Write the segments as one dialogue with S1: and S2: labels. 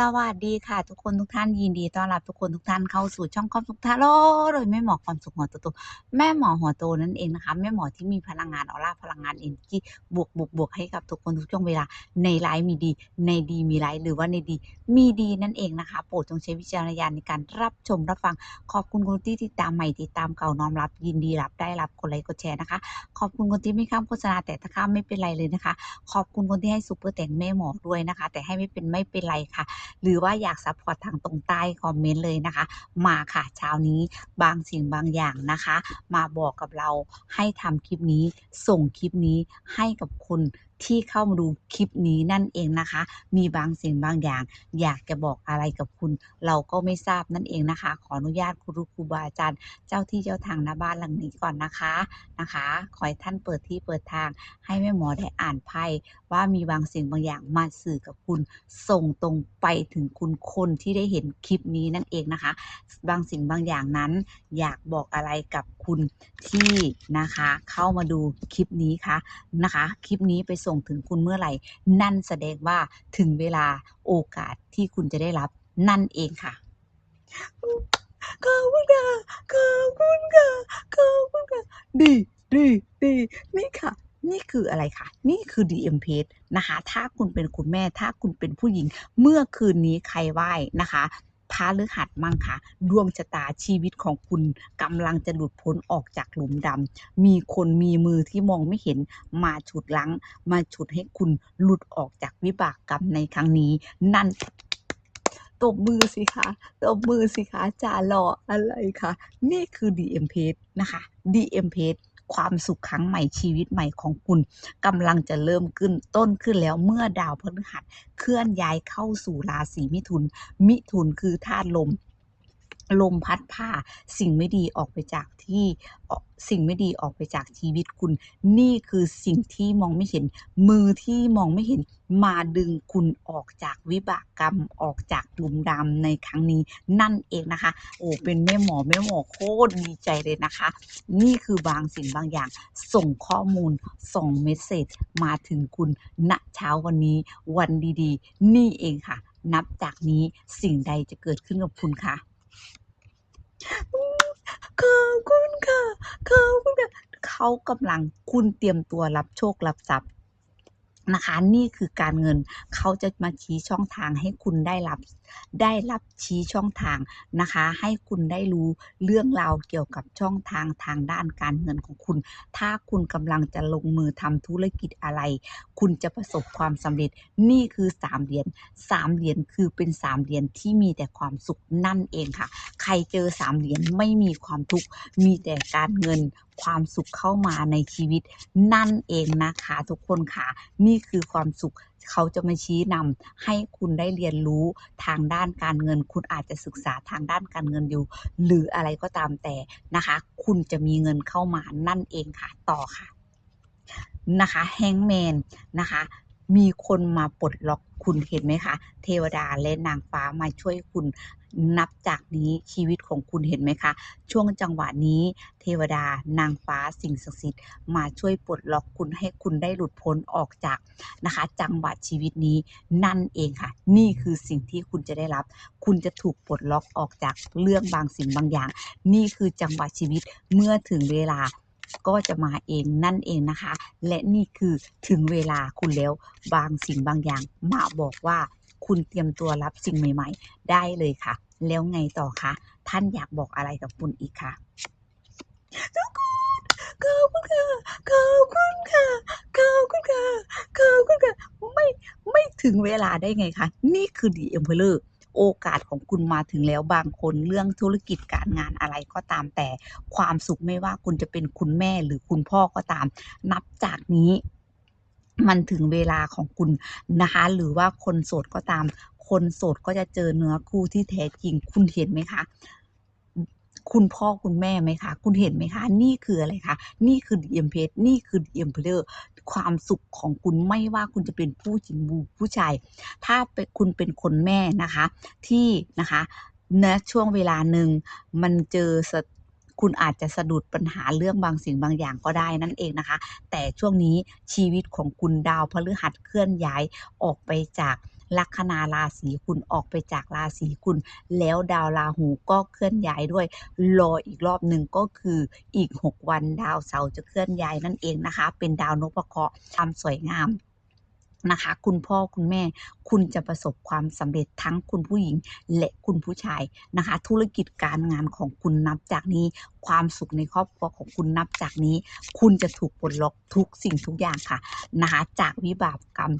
S1: สวัสดีค่ะทุกคนทุกท่านยินดีต้อนรับทุกคนทุกท่านเข้าสู่ช่องความสุขทาโร่โดยแม่หมอความสุขหัวโตๆแม่หมอหัวโตนั่นเองนะคะแม่หมอที่มีพลังงานออร่าพลังงานเอนจีบวกบวกบวกให้กับทุกคนทุกช่วงเวลาในไลฟ์มีดี ในดีมีไลฟ์หรือว่าในดี มีดีนั่นเองนะคะโปรดจงใช้วิจารณญาณในการรับชมรับฟัง ขอบคุณคนที่ติดตามใหม่ติดตามเก่าน้อมรับ ยินดีรับได้รับกดไลค์กดแชร์นะคะ ขอบคุณคนที่ไม่ข้ามโฆษณาแต่ถ้าข้ามไม่เป็นไรเลยนะคะ ขอบคุณคนที่ให้ซุปเปอร์แต่งแม่หมอด้วยนะคะ แต่ให้ไม่เป็นไม่เป็นไรค่ะหรือว่าอยากซัพพอร์ตทางตรงใต้คอมเมนต์เลยนะคะ มาค่ะเช้านี้บางสิ่งบางอย่างนะคะ มาบอกกับเราให้ทำคลิปนี้ส่งคลิปนี้ให้กับคน ที่เข้ามาดูคลิปนี้นั่นเองนะคะ มีบางสิ่งบางอย่าง อยากจะบอกอะไรกับคุณ เราก็ไม่ทราบนั่นเองนะคะ ขออนุญาตครูครูบาอาจารย์เจ้าที่เจ้าทางหน้าบ้านหลังนี้ก่อนนะคะนะคะ ขอให้ท่านเปิดที่เปิดทาง ให้แม่หมอได้อ่านไพ่ว่ามีบางสิ่งบางอย่างมาสื่อกับคุณ ส่งตรงไปถึงคุณคนที่ได้เห็นคลิปนี้นั่นเองนะคะ บางสิ่งบางอย่างนั้น อยากบอกอะไรกับคุณที่นะคะ เข้ามาดูคลิปนี้คะนะคะ คลิปนี้ไปส่งถึงคุณเมื่อไหร่ นั่นแสดงว่าถึงเวลาโอกาสที่คุณจะได้รับนั่นเองค่ะขอบคุณค่ะขอบคุณค่ะขอบคุณค่ะดีดีดีนี่ค่ะ นี่คืออะไรคะ นี่คือ DM page นะคะ ถ้าคุณเป็นคุณแม่ ถ้าคุณเป็นผู้หญิง เมื่อคืนนี้ใครไหว้นะคะ พาหระฤหัสมั่งค่ะดวงชะตาชีวิตของคุณกำลังจะหลุดพ้นออกจากหลุมดำมีคนมีมือที่มองไม่เห็นมาฉุดลัง มาฉุดให้คุณหลุดออกจากวิบากกรรมในครั้งนี้ นั่นตบมือสิคะตบมือสิคะจ่ารออะไรคะนี่คือ DM page นะคะ DM page ความสุขครั้งใหม่ชีวิตใหม่ของคุณกำลังจะเริ่มขึ้นต้นขึ้นแล้วเมื่อดาวพฤหัสเคลื่อนย้ายเข้าสู่ราศีมิถุน มิถุนคือธาตุลม ลมพัดพาสิ่งไม่ดีออกไปจากที่สิ่งไม่ดีออกไปจากชีวิตคุณ นี่คือสิ่งที่มองไม่เห็น มือที่มองไม่เห็นมาดึงคุณออกจากวิบากกรรมออกจากหลุมดำในครั้งนี้นั่นเองนะคะ โอ้เป็นแม่หมอแม่หมอโคตรดีใจเลยนะคะ นี่คือบางสิ่งบางอย่าง ส่งข้อมูลส่งเมสเซจมาถึงคุณณเช้าวันนี้วันดีๆ นี่เองค่ะ นับจากนี้สิ่งใดจะเกิดขึ้นกับคุณคะ ขอบคุณค่ะ ขอบคุณค่ะ เขากำลังคุณเตรียมตัวรับโชครับทรัพย์นะคะ นี่คือการเงินเขาจะมาชี้ช่องทางให้คุณได้รับได้รับชี้ช่องทางนะคะ ให้คุณได้รู้เรื่องราวเกี่ยวกับช่องทางทางด้านการเงินของคุณ ถ้าคุณกำลังจะลงมือทำธุรกิจอะไร คุณจะประสบความสำเร็จนี่คือสามเหรียญสามเหรียญคือเป็นสามเหรียญที่มีแต่ความสุขนั่นเองค่ะ ใครเจอสามเหรียญไม่มีความทุกข์มีแต่การเงินความสุขเข้ามาในชีวิตนั่นเองนะคะ ทุกคนค่ะ นี่คือความสุขเขาจะมาชี้นำให้คุณได้เรียนรู้ทางด้านการเงิน คุณอาจจะศึกษาทางด้านการเงินอยู่ หรืออะไรก็ตามแต่นะคะ คุณจะมีเงินเข้ามานั่นเองค่ะต่อค่ะนะคะแฮงแมนนะคะ มีคนมาปลดล็อกคุณเห็นไหมคะ เทวดาและนางฟ้ามาช่วยคุณนับจากนี้ชีวิตของคุณเห็นไหมคะ ช่วงจังหวะนี้ เทวดานางฟ้าสิ่งศักดิ์สิทธิ์มาช่วยปลดล็อกคุณให้คุณได้หลุดพ้นออกจากนะคะ จังหวะชีวิตนี้นั่นเองค่ะ นี่คือสิ่งที่คุณจะได้รับ คุณจะถูกปลดล็อกออกจากเรื่องบางสิ่งบางอย่าง นี่คือจังหวะชีวิตเมื่อถึงเวลา ก็จะมาเองนั่นเองนะคะ และนี่คือถึงเวลาคุณแล้วบางสิ่งบางอย่างมาบอกว่าคุณเตรียมตัวรับสิ่งใหม่ ๆ ได้เลยค่ะ แล้วไงต่อคะท่านอยากบอกอะไรกับคุณอีกคะทุกคนขอบคุณค่ะขอบคุณค่ะขอบคุณค่ะขอบคุณค่ะไม่ไม่ถึงเวลาได้ไงคะนี่คือดีเอ็มเพลอร์ โอกาสของคุณมาถึงแล้วบางคนเรื่องธุรกิจการงานอะไรก็ตามแต่ความสุขไม่ว่าคุณจะเป็นคุณแม่หรือคุณพ่อก็ตาม นับจากนี้มันถึงเวลาของคุณนะคะหรือว่าคนโสดก็ตาม คนโสดก็จะเจอเนื้อคู่ที่แท้จริงคุณเห็นไหมคะ คุณพ่อคุณแม่ไหมคะคุณเห็นไหมคะ นี่คืออะไรคะนี่คือ DM p a g e นี่คือ DM p l a y e r ความสุขของคุณไม่ว่าคุณจะเป็นผู้หญิงบูผู้ชาย ถ้าเป็นคุณเป็นคนแม่นะคะ ที่นะคะณช่วงเวลาหนึ่งมันเจอคุณอาจจะสะดุดปัญหาเรื่องบางสิ่งบางอย่างก็ได้นั่นเองนะคะ แต่ช่วงนี้ชีวิตของคุณดาวพฤหัสเคลื่อนย้ายออกไปจาก ลัคนาราศีคุณออกไปจากราศีคุณ แล้วดาวราหูก็เคลื่อนย้ายด้วย รออีกรอบหนึ่งก็คืออีก 6 วันดาวเสาร์จะเคลื่อนย้ายนั่นเองนะคะ เป็นดาวนพเคราะห์ความสวยงามนะคะคุณพ่อคุณแม่คุณจะประสบความสำเร็จทั้งคุณผู้หญิงและคุณผู้ชายนะคะ ธุรกิจการงานของคุณนับจากนี้ ความสุขในครอบครัวของคุณนับจากนี้ คุณจะถูกปลดล็อกทุกสิ่งทุกอย่างค่ะนะคะจากวิบากกรรม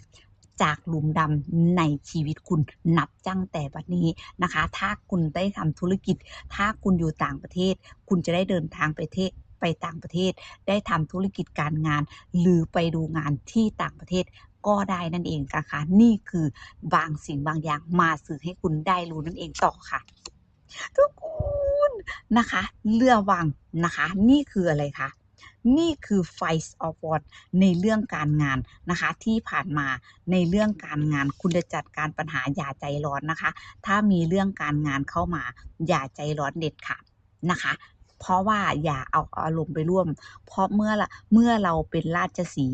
S1: จากหลุมดำในชีวิตคุณนับจังแต่บัดนี้นะคะ ถ้าคุณได้ทำธุรกิจ ถ้าคุณอยู่ต่างประเทศ คุณจะได้เดินทางไปเทศไปต่างประเทศ ได้ทำธุรกิจการงาน หรือไปดูงานที่ต่างประเทศก็ได้นั่นเองนะคะนี่คือบางสิ่งบางอย่างมาสื่อให้คุณได้รู้นั่นเองต่อค่ะ ทุกคนนะคะเรือวังนะคะ นี่คืออะไรคะ นี่คือ Fight of w a r ในเรื่องการงานนะคะ ที่ผ่านมาในเรื่องการงานคุณจะจัดการปัญหาอย่าใจร้อนนะคะ ถ้ามีเรื่องการงานเข้ามาอย่าใจร้อนเด็ดขาดนะคะ เพราะว่าอย่าเอาอารมณ์ไปร่วม เพราะเมื่อละเมื่อเราเป็นราชสี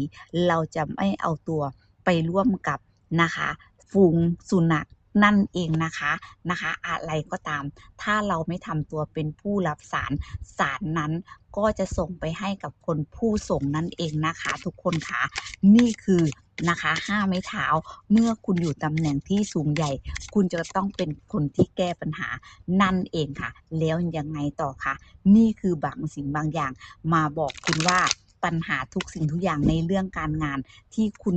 S1: เราจะไม่เอาตัวไปร่วมกับนะคะ ฝูงสุนัข นั่นเองนะคะนะคะ อะไรก็ตาม ถ้าเราไม่ทำตัวเป็นผู้รับสารสารนั้นก็จะส่งไปให้กับคนผู้ส่งนั่นเองนะคะ ทุกคนคะนี่คือนะคะห้าไม้เท้าเมื่อคุณอยู่ตำแหน่งที่สูงใหญ่ คุณจะต้องเป็นคนที่แก้ปัญหานั่นเองค่ะ แล้วยังไงต่อคะนี่คือบางสิ่งบางอย่างมาบอกคุณว่า ปัญหาทุกสิ่งทุกอย่างในเรื่องการงานที่คุณ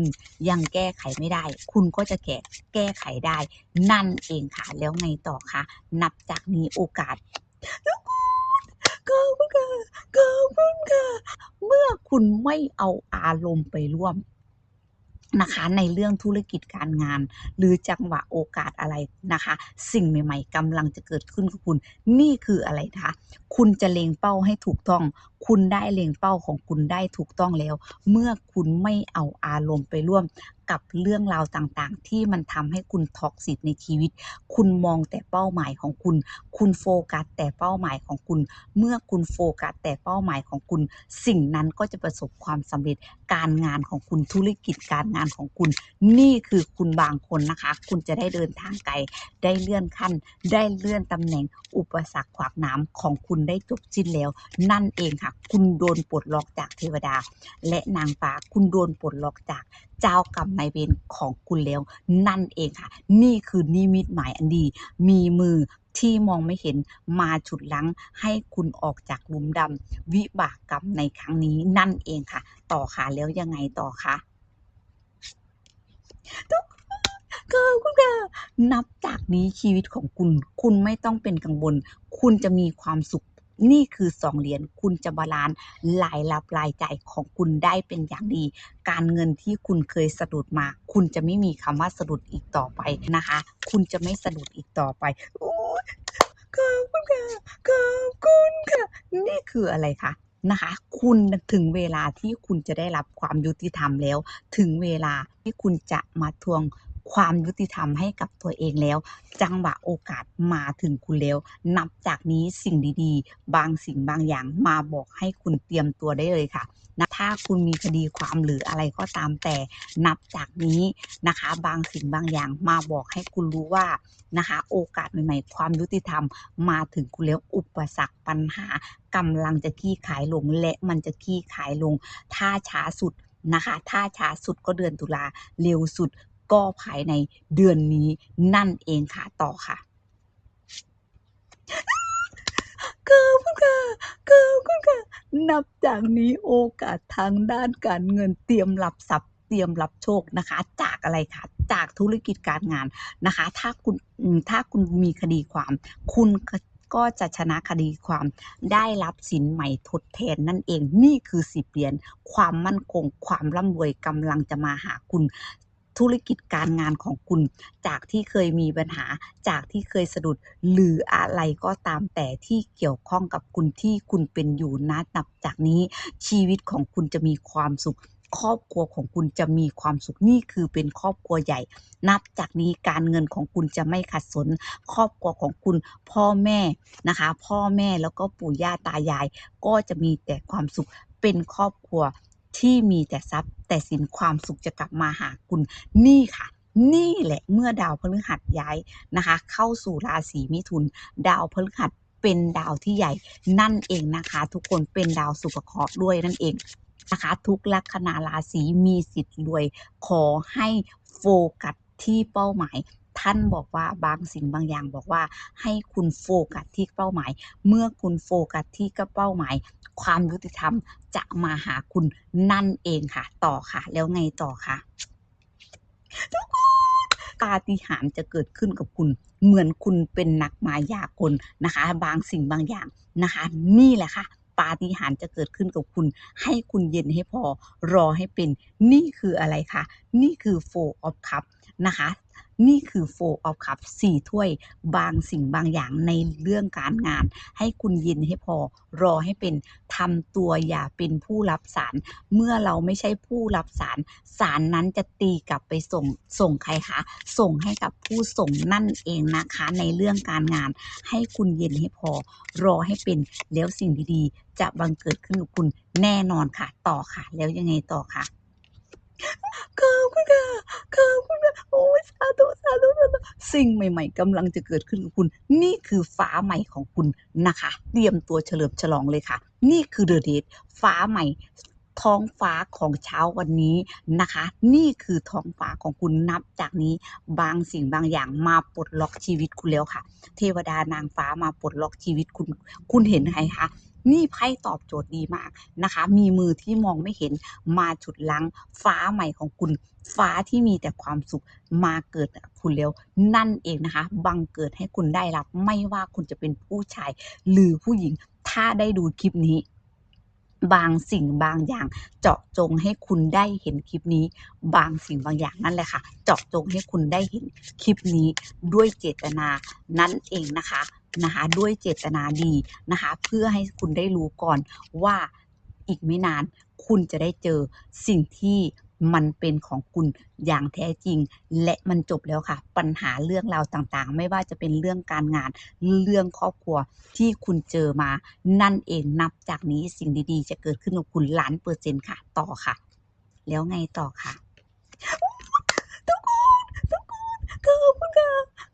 S1: ยังแก้ไขไม่ได้ คุณก็จะแก้แก้ไขได้ นั่นเองค่ะแล้วไงต่อคะนับจากนี้โอกาสขอบคุณค่ะขอบคุณค่ะเมื่อคุณไม่เอาอารมณ์ไปร่วมนะคะในเรื่องธุรกิจการงาน หรือจังหวะโอกาสอะไรนะคะ สิ่งใหม่ ๆกำลังจะเกิดขึ้นกับคุณ นี่คืออะไรคะคุณจะเล็งเป้าให้ถูกต้อง คุณได้เล็งเป้าของคุณได้ถูกต้องแล้ว เมื่อคุณไม่เอาอารมณ์ไปร่วมกับเรื่องราวต่างๆ ที่มันทำให้คุณท็อกซิตในชีวิต คุณมองแต่เป้าหมายของคุณ คุณโฟกัสแต่เป้าหมายของคุณ เมื่อคุณโฟกัสแต่เป้าหมายของคุณ สิ่งนั้นก็จะประสบความสำเร็จ การงานของคุณ ธุรกิจการงานของคุณ นี่คือคุณบางคนนะคะ คุณจะได้เดินทางไกล ได้เลื่อนขั้น ได้เลื่อนตำแหน่ง อุปสรรคขวากหน้ำของคุณได้จบสิ้นแล้ว นั่นเองค่ะคุณโดนปลดล็อกจากเทวดา และนางฟ้าคุณโดนปลดล็อกจากเจ้ากรรมนายเวรของคุณแล้ว นั่นเองค่ะ นี่คือนิมิตหมายอันดี มีมือที่มองไม่เห็นมาฉุดลังให้คุณออกจากหลุมดำวิบากกรรมในครั้งนี้นั่นเองค่ะ ต่อค่ะแล้วยังไงต่อคะทุกขอคุณค่ะนับจากนี้ชีวิตของคุณ คุณไม่ต้องเป็นกังวล คุณจะมีความสุข นี่คือสองเหรียญคุณจะบาลานซ์รายรับรายจ่ายของคุณได้เป็นอย่างดี การเงินที่คุณเคยสะดุดมา คุณจะไม่มีคำว่าสะดุดอีกต่อไปนะคะ คุณจะไม่สะดุดอีกต่อไปโอ้ขอบคุณค่ะขอบคุณค่ะนี่คืออะไรคะนะคะ คุณถึงเวลาที่คุณจะได้รับความยุติธรรมแล้ว ถึงเวลาที่คุณจะมาทวง ความยุติธรรมให้กับตัวเองแล้ว จังหวะโอกาสมาถึงคุณแล้ว นับจากนี้สิ่งดีๆ บางสิ่งบางอย่างมาบอกให้คุณเตรียมตัวได้เลยค่ะนะถ้าคุณมีคดีความหรืออะไรก็ตามแต่นับจากนี้นะคะ บางสิ่งบางอย่างมาบอกให้คุณรู้ว่านะคะ โอกาสใหม่ๆ ความยุติธรรม มาถึงคุณแล้วอุปสรรคปัญหากำลังจะขี้ขายลงและมันจะขี้ขายลง ถ้าช้าสุดนะคะ ถ้าช้าสุดก็เดือนตุลาเร็วสุด ก็ภายในเดือนนี้นั่นเองค่ะต่อค่ะขอบคุณค่ะขอบคุณค่ะ นับจากนี้โอกาสทางด้านการเงินเตรียมรับทรัพย์เตรียมรับโชคนะคะ จากอะไรคะจากธุรกิจการงานนะคะ ถ้าคุณถ้าคุณมีคดีความ คุณก็จะชนะคดีความได้รับสินใหม่ทดแทนนั่นเองนี่คือสิบเหรียญความมั่นคง ความร่ำรวยกำลังจะมาหาคุณ ธุรกิจการงานของคุณ จากที่เคยมีปัญหา จากที่เคยสะดุด หรืออะไรก็ตามแต่ที่เกี่ยวข้องกับคุณที่คุณเป็นอยู่นะนับจากนี้ ชีวิตของคุณจะมีความสุขครอบครัวของคุณจะมีความสุขนี่คือเป็นครอบครัวใหญ่ นับจากนี้การเงินของคุณจะไม่ขัดสน ครอบครัวของคุณพ่อแม่นะคะ พ่อแม่แล้วก็ปู่ย่าตายาย ก็จะมีแต่ความสุขเป็นครอบครัว ที่มีแต่ทรัพย์ แต่สินความสุขจะกลับมาหาคุณนี่ค่ะ นี่แหละเมื่อดาวพฤหัสย้ายนะคะ เข้าสู่ราศีมิถุน ดาวพฤหัสเป็นดาวที่ใหญ่นั่นเองนะคะ ทุกคนเป็นดาวสุภเคราะห์ด้วยนั่นเองนะคะทุกลัคนาราศีมีสิทธิ์รวย ขอให้โฟกัสที่เป้าหมาย ท่านบอกว่าบางสิ่งบางอย่างบอกว่าให้คุณโฟกัสที่เป้าหมาย เมื่อคุณโฟกัสที่เป้าหมาย ความยุติธรรมจะมาหาคุณนั่นเองค่ะ ต่อค่ะ แล้วไงต่อคะทุกคนปาฏิหาริย์จะเกิดขึ้นกับคุณ เหมือนคุณเป็นนักมายากลนะคะ บางสิ่งบางอย่างนะคะ นี่แหละค่ะปาฏิหาริย์จะเกิดขึ้นกับคุณ ให้คุณเย็นให้พอรอให้เป็น นี่คืออะไรคะนี่คือ four of cup นะคะ นี่คือ four of cup สี่ถ้วยบางสิ่งบางอย่างในเรื่องการงาน ให้คุณเย็นให้พอรอให้เป็นทำตัวอย่าเป็นผู้รับสาร เมื่อเราไม่ใช่ผู้รับสารสารนั้นจะตีกลับไปส่งส่งใครคะส่งให้กับผู้ส่งนั่นเองนะคะ ในเรื่องการงาน ให้คุณเย็นให้พอ รอให้เป็นแล้วสิ่งดีๆ จะบังเกิดขึ้นกับคุณแน่นอนค่ะ ต่อค่ะ แล้วยังไงต่อค่ะ ขอบคุณค่ะขอบคุณค่ะโอ้ยสาธุสาธุสาธุสิ่งใหม่ ๆกำลังจะเกิดขึ้นกับคุณ นี่คือฟ้าใหม่ของคุณนะคะ เตรียมตัวเฉลิมฉลองเลยค่ะ นี่คือเดอะเดทฟ้าใหม่ท้องฟ้าของเช้าวันนี้นะคะ นี่คือท้องฟ้าของคุณนับจากนี้ บางสิ่งบางอย่างมาปลดล็อกชีวิตคุณแล้วค่ะ เทวดานางฟ้ามาปลดล็อกชีวิตคุณ คุณเห็นไหมคะ นี่ไพ่ตอบโจทย์ดีมากนะคะ มีมือที่มองไม่เห็นมาฉุดลังฟ้าใหม่ของคุณฟ้าที่มีแต่ความสุขมาเกิดคุณแล้วนั่นเองนะคะ บังเกิดให้คุณได้รับ ไม่ว่าคุณจะเป็นผู้ชาย หรือผู้หญิงถ้าได้ดูคลิปนี้ บางสิ่งบางอย่างเจาะจงให้คุณได้เห็นคลิปนี้ บางสิ่งบางอย่างนั่นแหละค่ะ เจาะจงให้คุณได้เห็นคลิปนี้ด้วยเจตนานั่นเองนะคะ นะคะ ด้วยเจตนาดีนะคะ เพื่อให้คุณได้รู้ก่อนว่าอีกไม่นานคุณจะได้เจอสิ่งที่มันเป็นของคุณอย่างแท้จริง และมันจบแล้วค่ะ ปัญหาเรื่องราวต่างๆ ไม่ว่าจะเป็นเรื่องการงานเรื่องครอบครัวที่คุณเจอมา นั่นเองนับจากนี้สิ่งดีๆ จะเกิดขึ้นกับคุณล้านเปอร์เซ็นต์ค่ะ ต่อค่ะ แล้วไงต่อค่ะ ทุกคน ทุกคนขอบคุณค่ะ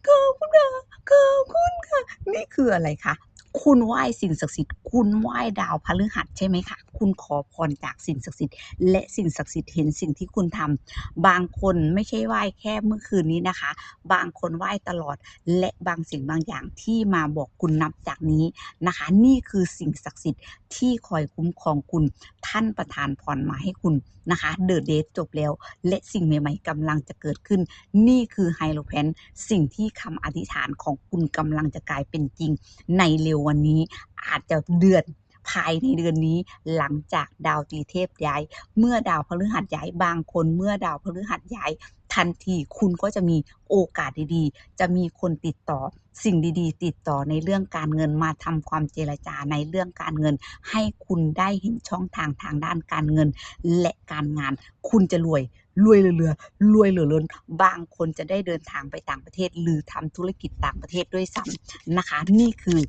S1: ขอบคุณค่ะขอบคุณค่ะ นี่คืออะไรคะ คุณไหว้สิ่งศักดิ์สิทธิ์คุณไหว้ดาวพฤหัสใช่ไหมคะคุณขอพรจากสิ่งศักดิ์สิทธิ์และสิ่งศักดิ์สิทธิ์เห็นสิ่งที่คุณทำบางคนไม่ใช่ไหว้แค่เมื่อคืนนี้นะคะ บางคนไหว้ตลอด และบางสิ่งบางอย่างที่มาบอกคุณนับจากนี้นะคะ นี่คือสิ่งศักดิ์สิทธิ์ที่คอยคุ้มครองคุณท่านประทานพรมาให้คุณนะคะ เดอะเดทจบแล้ว และสิ่งใหม่ๆกำลังจะเกิดขึ้น นี่คือไฮโลแพนสิ่งที่คำอธิษฐานของคุณกำลังจะกลายเป็นจริงในเร็ววันนี้อาจจะเดือนภายในเดือนนี้หลังจากดาวตีเทพย้าย เมื่อดาวพฤหัสย้ายบางคน เมื่อดาวพฤหัสย้ายทันทีคุณก็จะมีโอกาสดีๆ จะมีคนติดต่อสิ่งดีๆ ติดต่อในเรื่องการเงินมาทำความเจรจาในเรื่องการเงิน ให้คุณได้เห็นช่องทางทางด้านการเงิน และการงาน คุณจะรวยรวยเรือรวยเหลือล้นบางคนจะได้เดินทางไปต่างประเทศ หรือทำธุรกิจต่างประเทศด้วยซ้ำนะคะ นี่คือ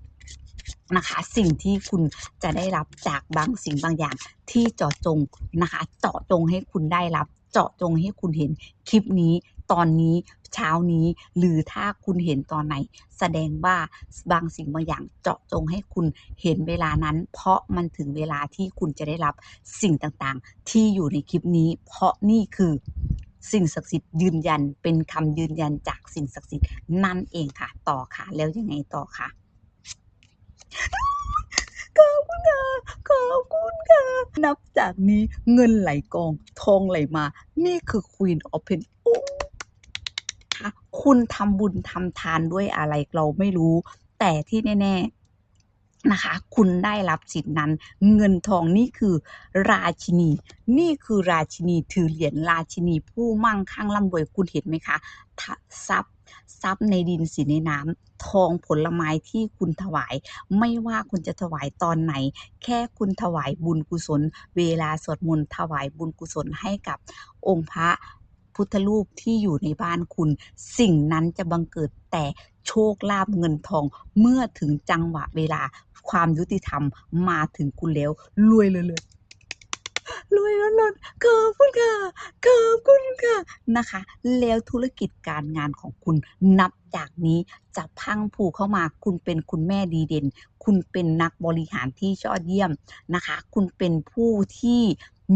S1: นะคะ สิ่งที่คุณจะได้รับจากบางสิ่งบางอย่างที่เจาะจงนะคะ เจาะจงให้คุณได้รับ เจาะจงให้คุณเห็นคลิปนี้ตอนนี้เช้านี้ หรือถ้าคุณเห็นตอนไหน แสดงว่าบางสิ่งบางอย่างเจาะจงให้คุณเห็นเวลานั้น เพราะมันถึงเวลาที่คุณจะได้รับสิ่งต่างๆ ที่อยู่ในคลิปนี้ เพราะนี่คือสิ่งศักดิ์สิทธิ์ยืนยันเป็นคำยืนยันจากสิ่งศักดิ์สิทธิ์นั่นเองค่ะ ต่อค่ะ แล้วยังไงต่อค่ะ ขอบคุณค่ะขอบคุณค่ะ นับจากนี้เงินไหลกองทองไหลมา นี่คือ Queen of Pen คุณทำบุญทำทานด้วยอะไรเราไม่รู้ แต่ที่แน่ๆนะคะ คุณได้รับสิทธินั้น เงินทองนี่คือราชินี นี่คือราชินีถือเหรียญราชินีผู้มั่งคั่งร่ำรวยคุณเห็นไหมคะทะทรัพย์ ทรัพย์ในดินสินในน้ำทองผลไม้ที่คุณถวาย ไม่ว่าคุณจะถวายตอนไหน แค่คุณถวายบุญกุศล เวลาสวดมนต์ถวายบุญกุศลให้กับองค์พระพุทธรูปที่อยู่ในบ้านคุณ สิ่งนั้นจะบังเกิดแต่โชคลาภเงินทองเมื่อถึงจังหวะเวลาความยุติธรรมมาถึงคุณแล้วรวยเลยเลยรวยล้นล้นขอบคุณค่ะขอบคุณค่ะ นะคะ แล้วธุรกิจการงานของคุณนับจากนี้จะพังพรูเข้ามา คุณเป็นคุณแม่ดีเด่น คุณเป็นนักบริหารที่ยอดเยี่ยมนะคะ คุณเป็นผู้ที่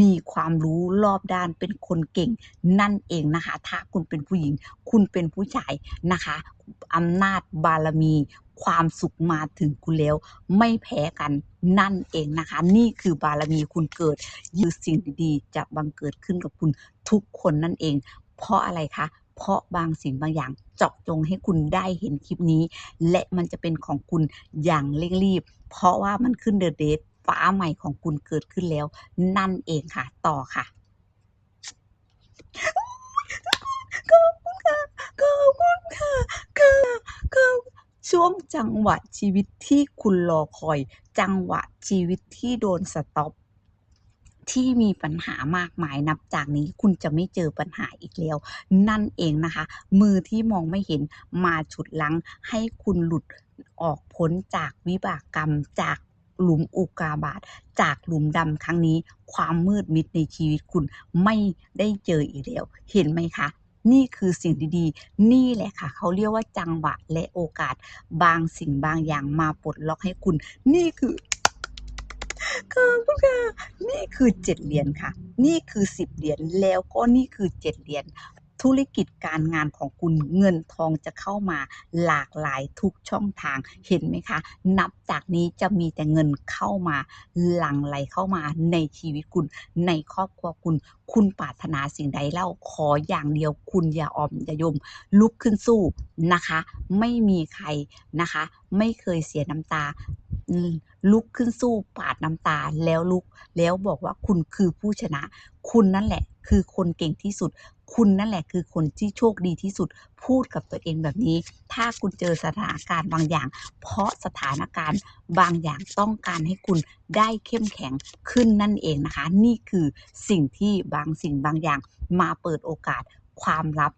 S1: มีความรู้รอบด้านเป็นคนเก่งนั่นเองนะคะ ถ้าคุณเป็นผู้หญิง คุณเป็นผู้ชายนะคะอำนาจบารมี ความสุขมาถึงคุณแล้ว ไม่แพ้กันนั่นเองนะคะ นี่คือบารมีคุณเกิดยือสิ่งดีๆจะบังเกิดขึ้นกับคุณทุกคนนั่นเอง เพราะอะไรคะเพราะบางสิ่งบางอย่างเจาะจงให้คุณได้เห็นคลิปนี้ และมันจะเป็นของคุณอย่างเร่งรีบ เพราะว่ามันขึ้นเดอะเดทฟ้าใหม่ของคุณเกิดขึ้นแล้ว นั่นเองค่ะ ต่อค่ะ ช่วงจังหวะชีวิตที่คุณรอคอย จังหวะชีวิตที่โดนสต็อปที่มีปัญหามากมายนับจากนี้คุณจะไม่เจอปัญหาอีกแล้ว นั่นเองนะคะ มือที่มองไม่เห็นมาฉุดลังให้คุณหลุดออกพ้นจากวิบากกรรมจากหลุมอุกาบาตจากหลุมดำครั้งนี้ ความมืดมิดในชีวิตคุณไม่ได้เจออีกแล้ว เห็นไหมคะ นี่คือสิ่งดีๆ นี่แหละค่ะ เขาเรียกว่าจังหวะและโอกาส บางสิ่งบางอย่างมาปลดล็อกให้คุณ นี่คือขอบคุณค่ะ นี่คือเจ็ดเหรียญค่ะ นี่คือสิบเหรียญ แล้วก็นี่คือเจ็ดเหรียญ ธุรกิจการงานของคุณเงินทองจะเข้ามาหลากหลายทุกช่องทางเห็นไหมคะ นับจากนี้จะมีแต่เงินเข้ามาหลั่งไหลเข้ามาในชีวิตคุณ ในครอบครัวคุณ คุณปรารถนาสิ่งใดเล่าขออย่างเดียวคุณอย่าออมอย่ายม ลุกขึ้นสู้นะคะ ไม่มีใครนะคะ ไม่เคยเสียน้ำตา ลุกขึ้นสู้ปาดน้ำตาแล้วลุกแล้วบอกว่าคุณคือผู้ชนะ คุณนั่นแหละ คือคนเก่งที่สุด คุณนั่นแหละคือคนที่โชคดีที่สุด พูดกับตัวเองแบบนี้ ถ้าคุณเจอสถานการณ์บางอย่าง เพราะสถานการณ์บางอย่างต้องการให้คุณได้เข้มแข็งขึ้นนั่นเองนะคะ นี่คือสิ่งที่บางสิ่งบางอย่างมาเปิดโอกาสความลับ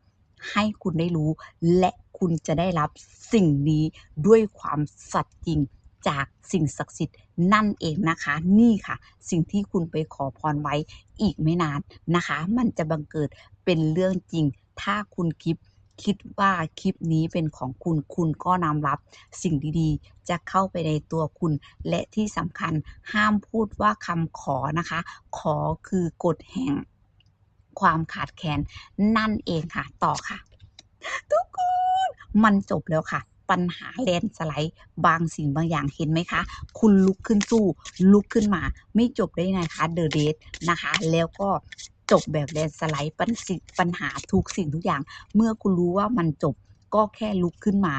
S1: ให้คุณได้รู้ และคุณจะได้รับสิ่งนี้ด้วยความสัตย์จริง จากสิ่งศักดิ์สิทธิ์นั่นเองนะคะ นี่ค่ะ สิ่งที่คุณไปขอพรไว้อีกไม่นานนะคะ มันจะบังเกิดเป็นเรื่องจริง ถ้าคุณคิดคิดว่าคลิปนี้เป็นของคุณ คุณก็นำรับสิ่งดีๆ จะเข้าไปในตัวคุณ และที่สำคัญห้ามพูดว่าคำขอนะคะ ขอคือกฎแห่งความขาดแคลนนั่นเองค่ะ ต่อค่ะ ทุกคน มันจบแล้วค่ะ ปัญหาแลนสไลด์ บางสิ่งบางอย่างเห็นไหมคะ คุณลุกขึ้นสู้ ลุกขึ้นมา ไม่จบได้ไงคะเดอะเดทนะคะ แล้วก็จบแบบแลนสไลด์ปัญสิปัญหาทุกสิ่งทุกอย่าง เมื่อคุณรู้ว่ามันจบก็แค่ลุกขึ้นมา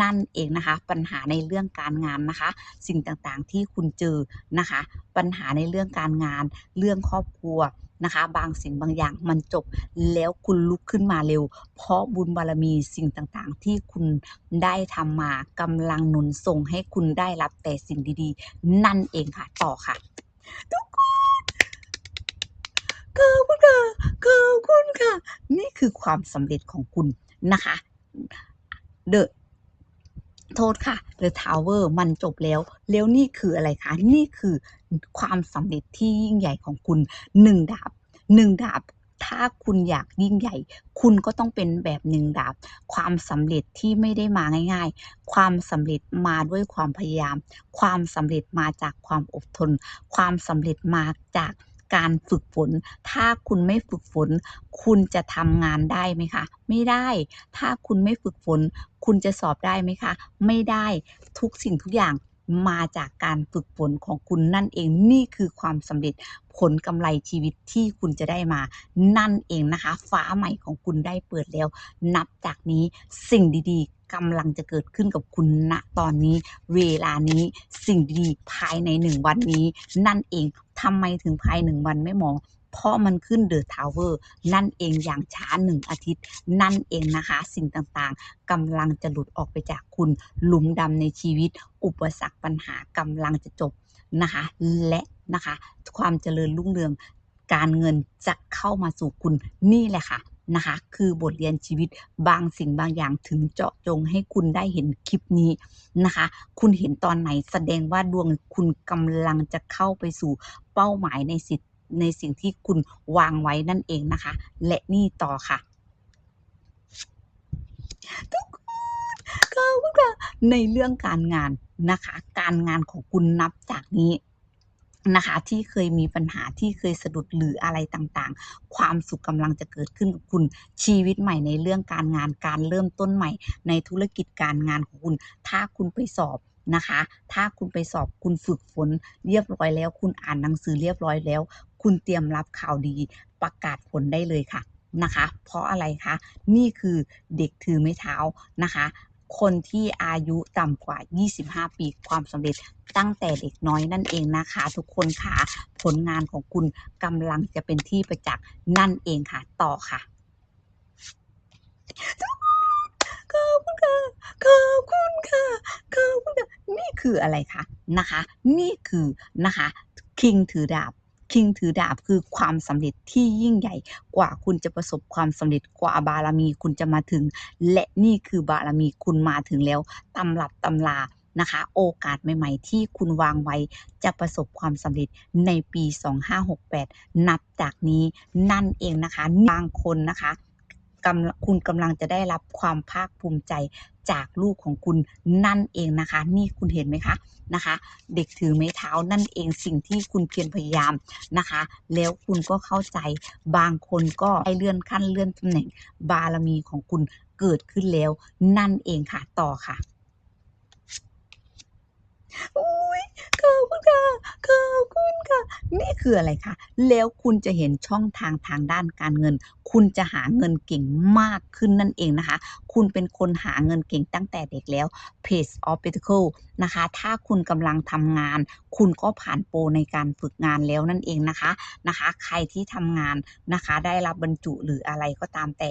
S1: นั่นเองนะคะ ปัญหาในเรื่องการงานนะคะ สิ่งต่างๆที่คุณเจอนะคะ ปัญหาในเรื่องการงาน เรื่องครอบครัว นะคะ บางสิ่งบางอย่างมันจบแล้วคุณลุกขึ้นมาเร็ว เพราะบุญบารมีสิ่งต่างๆ ที่คุณได้ทำมากำลังหนุนส่งให้คุณได้รับแต่สิ่งดีๆ นั่นเองค่ะ ต่อค่ะ ทุกคนขอบคุณค่ะขอบคุณค่ะ นี่คือความสำเร็จของคุณนะคะ เดอะ โทษค่ะ The Tower มันจบแล้ว แล้วนี่คืออะไรคะ นี่คือความสำเร็จที่ยิ่งใหญ่ของคุณหนึ่งดาบหนึ่งดาบถ้าคุณอยากยิ่งใหญ่ คุณก็ต้องเป็นแบบหนึ่งดาบ ความสำเร็จที่ไม่ได้มาง่าย ๆ ความสำเร็จมาด้วยความพยายาม ความสำเร็จมาจากความอดทน ความสำเร็จมาจาก การฝึกฝน ถ้าคุณไม่ฝึกฝน คุณจะทำงานได้ไหมคะ ไม่ได้ ถ้าคุณไม่ฝึกฝน คุณจะสอบได้ไหมคะ ไม่ได้ ทุกสิ่งทุกอย่างมาจากการฝึกฝนของคุณนั่นเองนี่คือความสำเร็จผลกำไรชีวิตที่คุณจะได้มา นั่นเองนะคะ ฟ้าใหม่ของคุณได้เปิดแล้ว นับจากนี้สิ่งดีๆ กำลังจะเกิดขึ้นกับคุณณตอนนี้ เวลานี้สิ่งดีภายในหนึ่งวันนี้ นั่นเองทำไมถึงภายหนึ่งวันไม่หมอเพราะมันขึ้นเดอะทาวเวอร์นั่นเองอย่างช้าหนึ่งอาทิตย์ นั่นเองนะคะ สิ่งต่างๆกำลังจะหลุดออกไปจากคุณหลุมดำในชีวิต อุปสรรคปัญหากำลังจะจบนะคะ และนะคะ ความเจริญรุ่งเรืองการเงินจะเข้ามาสู่คุณนี่แหละค่ะ นะคะ คือบทเรียนชีวิตบางสิ่งบางอย่างถึงเจาะจงให้คุณได้เห็นคลิปนี้นะคะ คุณเห็นตอนไหนแสดงว่าดวงคุณกำลังจะเข้าไปสู่เป้าหมายในสิทในสิ่งที่คุณวางไว้นั่นเองนะคะ และนี่ต่อค่ะ ทุกคนขอบคุณค่ะในเรื่องการงานนะคะ การงานของคุณนับจากนี้ นะคะที่เคยมีปัญหาที่เคยสะดุดหรืออะไรต่างๆ ความสุขกำลังจะเกิดขึ้นกับคุณชีวิตใหม่ในเรื่องการงานการเริ่มต้นใหม่ ในธุรกิจการงานของคุณ ถ้าคุณไปสอบนะคะ ถ้าคุณไปสอบคุณฝึกฝนเรียบร้อยแล้ว คุณอ่านหนังสือเรียบร้อยแล้ว คุณเตรียมรับข่าวดีประกาศผลได้เลยค่ะนะคะ เพราะอะไรคะ นี่คือเด็กถือไม้เท้านะคะ คนที่อายุต่ำกว่า 25 ปีความสำเร็จตั้งแต่เด็กน้อยนั่นเองนะคะ ทุกคนค่ะ ผลงานของคุณกำลังจะเป็นที่ประจักษ์นั่นเองค่ะ ต่อค่ะขอบคุณค่ะขอบคุณค่ะขอบคุณค่ะนี่คืออะไรคะนะคะ นี่คือนะคะคิงถือดาบ คิงถือดาบคือความสำเร็จที่ยิ่งใหญ่กว่าคุณจะประสบความสำเร็จกว่าบารมีคุณจะมาถึง และนี่คือบารมีคุณมาถึงแล้วตำรับตำรานะคะโอกาสใหม่ๆ ที่คุณวางไว้จะประสบความสำเร็จในปี 2568 นับจากนี้นั่นเองนะคะบางคนนะคะ กำคุณกำลังจะได้รับความภาคภูมิใจจากลูกของคุณนั่นเองนะคะ นี่คุณเห็นไหมคะนะคะ เด็กถือไม้เท้านั่นเองสิ่งที่คุณเพียรพยายามนะคะ แล้วคุณก็เข้าใจบางคนก็ได้เลื่อนขั้นเลื่อนตำแหน่งบารมีของคุณเกิดขึ้นแล้วนั่นเองค่ะต่อค่ะ อุ้ยขอบคุณค่ะขอบคุณค่ะ นี่คืออะไรคะแล้วคุณจะเห็นช่องทางทางด้านการเงิน คุณจะหาเงินเก่งมากขึ้นนั่นเองนะคะคุณเป็นคนหาเงินเก่งตั้งแต่เด็กแล้ว Page of Pentacle นะคะ ถ้าคุณกำลังทำงาน คุณก็ผ่านโปรในการฝึกงานแล้วนั่นเองนะคะนะคะ ใครที่ทำงานนะคะ ได้รับบรรจุหรืออะไรก็ตามแต่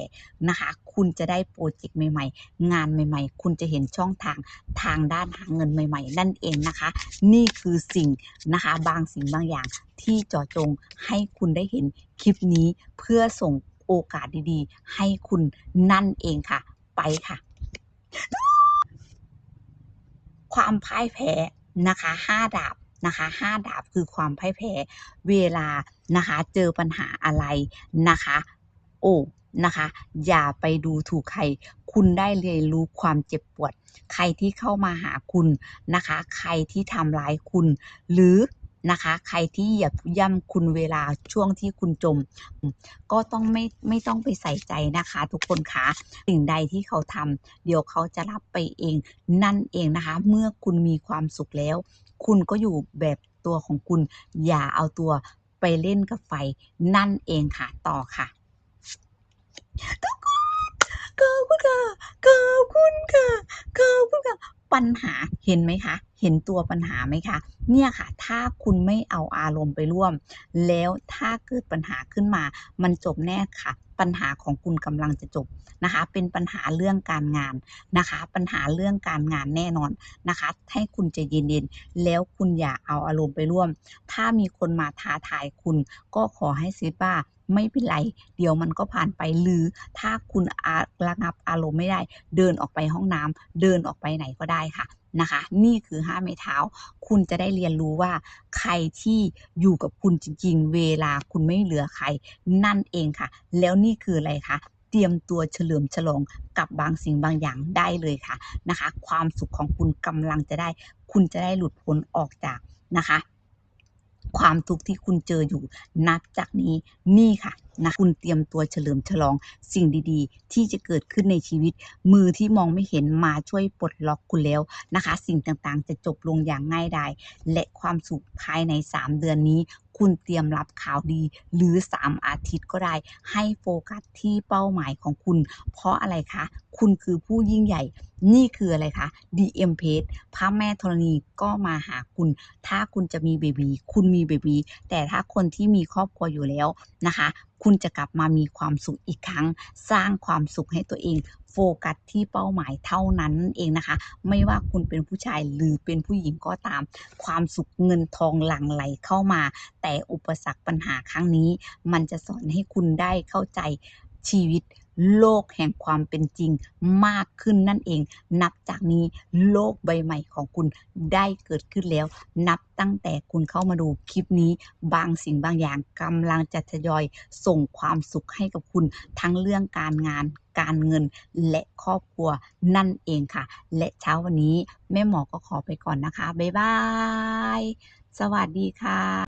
S1: นะคะ คุณจะได้โปรเจกต์ใหม่ ๆ งานใหม่ ๆ คุณจะเห็นช่องทางทางด้านหาเงินใหม่ ๆ นั่นเองนะคะ นี่คือสิ่งนะคะบางสิ่งบางอย่างที่เจาะจงให้คุณได้เห็นคลิปนี้เพื่อส่งโอกาสดีๆ ให้คุณนั่นเองค่ะ ไปค่ะ ความพ่ายแพ้นะคะห้าดาบนะคะห้าดาบคือความพ่ายแพ้เวลานะคะ เจอปัญหาอะไรนะคะ โอ้นะคะ อย่าไปดูถูกใคร คุณได้เรียนรู้ความเจ็บปวด ใครที่เข้ามาหาคุณนะคะ ใครที่ทำร้ายคุณ หรือ นะคะ ใครที่เหยียบย่ำคุณเวลาช่วงที่คุณจม ก็ต้องไม่ไม่ต้องไปใส่ใจนะคะ ทุกคนคะสิ่งใดที่เขาทำเดี๋ยวเขาจะรับไปเองนั่นเองนะคะ เมื่อคุณมีความสุขแล้ว คุณก็อยู่แบบตัวของคุณ อย่าเอาตัวไปเล่นกับไฟนั่นเองค่ะต่อค่ะทุกคนขอบคุณค่ะขอบคุณค่ะขอบคุณค่ะปัญหาเห็นไหมคะ เห็นตัวปัญหาไหมคะ เนี่ยค่ะ ถ้าคุณไม่เอาอารมณ์ไปร่วม แล้วถ้าเกิดปัญหาขึ้นมา มันจบแน่ค่ะ ปัญหาของคุณกำลังจะจบนะคะ เป็นปัญหาเรื่องการงานนะคะ ปัญหาเรื่องการงานแน่นอนนะคะ ให้คุณใจเย็นๆ แล้วคุณอย่าเอาอารมณ์ไปร่วม ถ้ามีคนมาท้าทายคุณ ก็ขอให้คิดว่าไม่เป็นไร เดี๋ยวมันก็ผ่านไปหรือถ้าคุณระงับอารมณ์ไม่ได้ เดินออกไปห้องน้ำเดินออกไปไหนก็ได้ค่ะ นะคะ นี่คือห้าไม้เท้า คุณจะได้เรียนรู้ว่า ใครที่อยู่กับคุณจริง ๆ เวลาคุณไม่เหลือใคร นั่นเองค่ะ แล้วนี่คืออะไรคะเตรียมตัวเฉลิมฉลองกับบางสิ่งบางอย่างได้เลยค่ะนะคะ ความสุขของคุณกำลังจะได้ คุณจะได้หลุดพ้นออกจากนะคะ ความทุกข์ที่คุณเจออยู่ นับจากนี้นี่ค่ะนะคุณเตรียมตัวเฉลิมฉลองสิ่งดีๆ ที่จะเกิดขึ้นในชีวิต มือที่มองไม่เห็นมาช่วยปลดล็อกคุณแล้วนะคะ สิ่งต่างๆ จะจบลงอย่างง่ายดายและความสุขภายใน 3 เดือนนี้ คุณเตรียมรับข่าวดี หรือ 3 อาทิตย์ก็ได้ ให้โฟกัสที่เป้าหมายของคุณ เพราะอะไรคะ คุณคือผู้ยิ่งใหญ่ นี่คืออะไรคะ DM p a g e พระแม่ธรณีก็มาหาคุณ ถ้าคุณจะมีเบบีคุณมีเบบีแต่ถ้าคนที่มีครอบครัวอยู่แล้วนะคะ คุณจะกลับมามีความสุขอีกครั้ง สร้างความสุขให้ตัวเองโฟกัสที่เป้าหมายเท่านั้นเองนะคะ ไม่ว่าคุณเป็นผู้ชายหรือเป็นผู้หญิงก็ตาม ความสุขเงินทองหลั่งไหลเข้ามา แต่อุปสรรคปัญหาครั้งนี้ มันจะสอนให้คุณได้เข้าใจชีวิต โลกแห่งความเป็นจริงมากขึ้นนั่นเอง นับจากนี้โลกใบใหม่ของคุณได้เกิดขึ้นแล้ว นับตั้งแต่คุณเข้ามาดูคลิปนี้ บางสิ่งบางอย่างกำลังจะทยอยส่งความสุขให้กับคุณทั้งเรื่องการงานการเงินและครอบครัวนั่นเองค่ะ และเช้าวันนี้แม่หมอก็ขอไปก่อนนะคะ บ๊ายบาย สวัสดีค่ะ